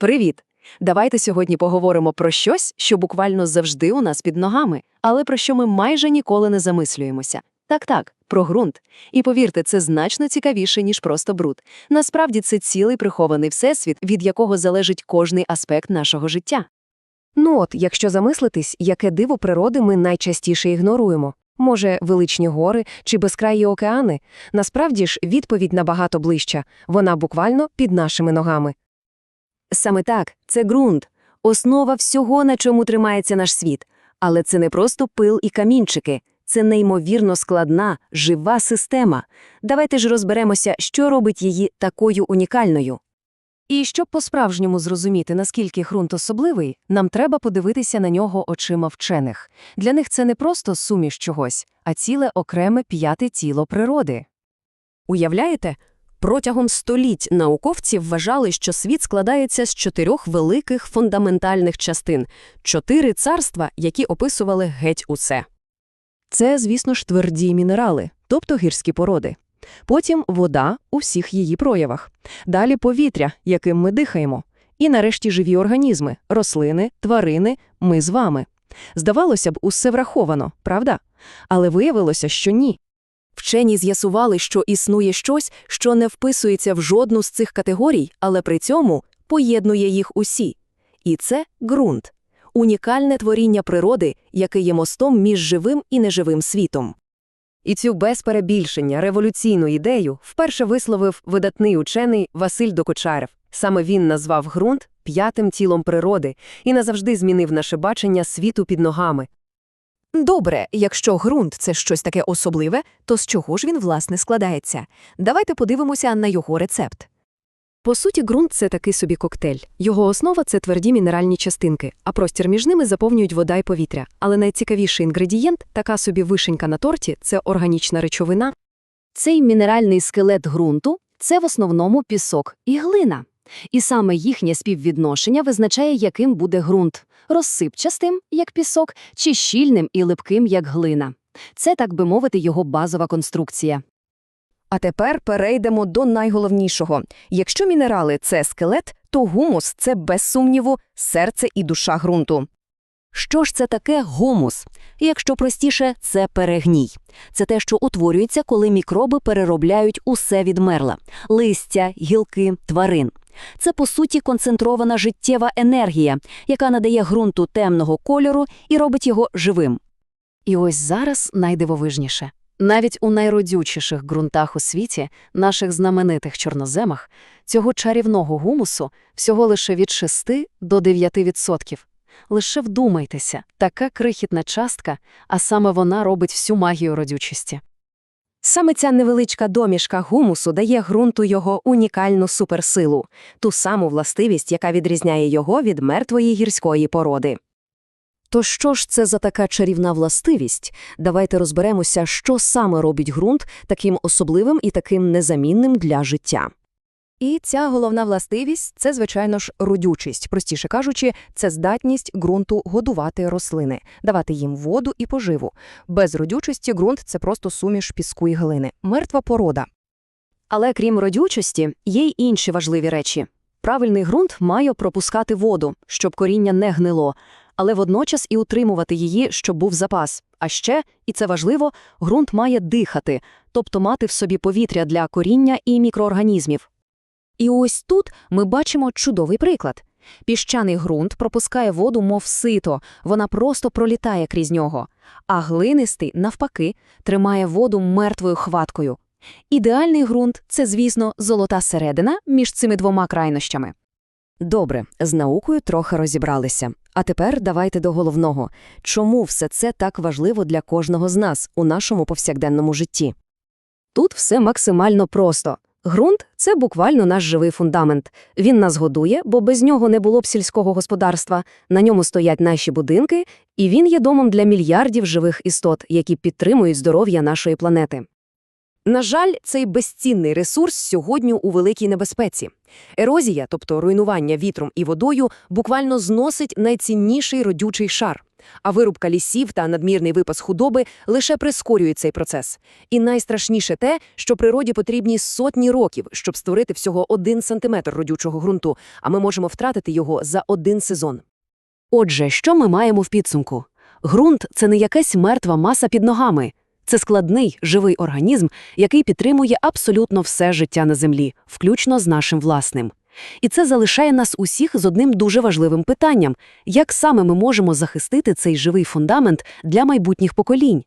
Привіт! Давайте сьогодні поговоримо про щось, що буквально завжди у нас під ногами, але про що ми майже ніколи не замислюємося. Так-так, про ґрунт. І повірте, це значно цікавіше, ніж просто бруд. Насправді це цілий прихований всесвіт, від якого залежить кожний аспект нашого життя. Ну от, якщо замислитись, яке диво природи ми найчастіше ігноруємо. Може, величні гори чи безкраї океани? Насправді ж, відповідь набагато ближча. Вона буквально під нашими ногами. Саме так, це ґрунт, основа всього, на чому тримається наш світ. Але це не просто пил і камінчики, це неймовірно складна, жива система. Давайте ж розберемося, що робить її такою унікальною. І щоб по-справжньому зрозуміти, наскільки ґрунт особливий, нам треба подивитися на нього очима вчених. Для них це не просто суміш чогось, а ціле окреме п'яте тіло природи. Уявляєте? Протягом століть науковці вважали, що світ складається з чотирьох великих фундаментальних частин – чотири царства, які описували геть усе. Це, звісно ж, тверді мінерали, тобто гірські породи. Потім вода у всіх її проявах. Далі повітря, яким ми дихаємо. І нарешті живі організми – рослини, тварини, ми з вами. Здавалося б, усе враховано, правда? Але виявилося, що ні. Вчені з'ясували, що існує щось, що не вписується в жодну з цих категорій, але при цьому поєднує їх усі. І це ґрунт – унікальне творіння природи, яке є мостом між живим і неживим світом. І цю без перебільшення революційну ідею вперше висловив видатний учений Василь Докучарев. Саме він назвав ґрунт п'ятим тілом природи і назавжди змінив наше бачення світу під ногами. Добре, якщо ґрунт це щось таке особливе, то з чого ж він, власне, складається? Давайте подивимося на його рецепт. По суті, ґрунт – це такий собі коктейль. Його основа – це тверді мінеральні частинки, а простір між ними заповнюють вода і повітря. Але найцікавіший інгредієнт, така собі вишенька на торті – це органічна речовина. Цей мінеральний скелет ґрунту – це в основному пісок і глина. І саме їхнє співвідношення визначає, яким буде ґрунт – розсипчастим, як пісок, чи щільним і липким, як глина. Це, так би мовити, його базова конструкція. А тепер перейдемо до найголовнішого. Якщо мінерали – це скелет, то гумус – це, без сумніву, серце і душа ґрунту. Що ж це таке гумус? Якщо простіше, це перегній. Це те, що утворюється, коли мікроби переробляють усе відмерле – листя, гілки, тварин. Це, по суті, концентрована життєва енергія, яка надає ґрунту темного кольору і робить його живим. І ось зараз найдивовижніше. Навіть у найродючіших ґрунтах у світі, наших знаменитих чорноземах, цього чарівного гумусу всього лише від 6 до 9%. Лише вдумайтеся, така крихітна частка, а саме вона робить всю магію родючості. Саме ця невеличка домішка гумусу дає ґрунту його унікальну суперсилу, ту саму властивість, яка відрізняє його від мертвої гірської породи. То що ж це за така чарівна властивість? Давайте розберемося, що саме робить ґрунт таким особливим і таким незамінним для життя. І ця головна властивість – це, звичайно ж, родючість. Простіше кажучи, це здатність ґрунту годувати рослини, давати їм воду і поживу. Без родючості ґрунт – це просто суміш піску і глини. Мертва порода. Але крім родючості, є й інші важливі речі. Правильний ґрунт має пропускати воду, щоб коріння не гнило, але водночас і утримувати її, щоб був запас. А ще, і це важливо, ґрунт має дихати, тобто мати в собі повітря для коріння і мікроорганізмів. І ось тут ми бачимо чудовий приклад. Піщаний ґрунт пропускає воду, мов сито, вона просто пролітає крізь нього, а глинистий, навпаки, тримає воду мертвою хваткою. Ідеальний ґрунт – це, звісно, золота середина між цими двома крайнощами. Добре, з наукою трохи розібралися. А тепер давайте до головного. Чому все це так важливо для кожного з нас у нашому повсякденному житті? Тут все максимально просто. Ґрунт – це буквально наш живий фундамент. Він нас годує, бо без нього не було б сільського господарства, на ньому стоять наші будинки, і він є домом для мільярдів живих істот, які підтримують здоров'я нашої планети. На жаль, цей безцінний ресурс сьогодні у великій небезпеці. Ерозія, тобто руйнування вітром і водою, буквально зносить найцінніший родючий шар. А вирубка лісів та надмірний випас худоби лише прискорюють цей процес. І найстрашніше те, що природі потрібні сотні років, щоб створити всього один сантиметр родючого ґрунту, а ми можемо втратити його за один сезон. Отже, що ми маємо в підсумку? Ґрунт – це не якась мертва маса під ногами. Це складний, живий організм, який підтримує абсолютно все життя на землі, включно з нашим власним. І це залишає нас усіх з одним дуже важливим питанням – як саме ми можемо захистити цей живий фундамент для майбутніх поколінь?